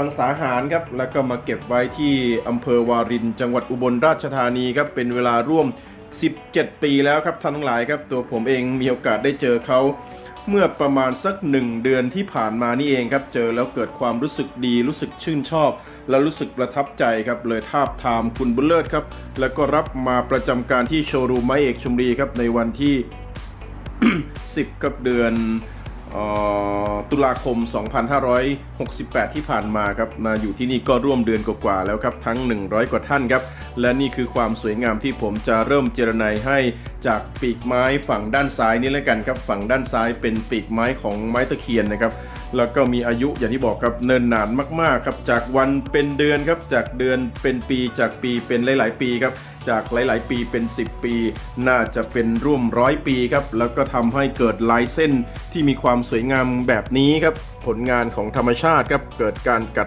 บางสาหารครับแล้วก็มาเก็บไว้ที่อำเภอวาริน จังหวัดอุบลราชธานีครับเป็นเวลาร่วม 17 ปีแล้วครับท่านทั้งหลายครับ ตัวผมเองมีโอกาสได้เจอเขาเมื่อประมาณสักหนึ่งเดือนที่ผ่านมานี่เองครับ เจอแล้วเกิดความรู้สึกดีรู้สึกชื่นชอบ และรู้สึกประทับใจครับ เลยทาบทามคุณบุญเลิศครับ แล้วก็รับมาประจำการที่โชว์รูมไม้เอกชุมรีครับในวันที่ 10 กับเดือน ตุลาคม 2568 ที่ผ่านมาครับมาอยู่ที่นี่ก็ร่วมเดือนกว่าแล้วครับทั้ง 100 กว่าท่านครับและนี่คือความสวยงามที่ผมจะเริ่มเจรไนให้ จากปีกไม้ฝั่งด้านซ้ายนี้แล้วกันครับ ฝั่งด้านซ้ายเป็นปีกไม้ของไม้ตะเคียนนะครับ แล้วก็มีอายุอย่างที่บอกครับเนินนานมากๆครับ จากวันเป็นเดือนครับ จากเดือนเป็นปี จากปีเป็นหลาย ๆ ปีครับ จากหลาย ๆ ปีเป็น 10 ปี น่าจะเป็นร่วมร้อยปีครับ แล้วก็ทำให้เกิดลายเส้นที่มีความสวยงามแบบนี้ครับ ผลงานของธรรมชาติครับ เกิดการกัด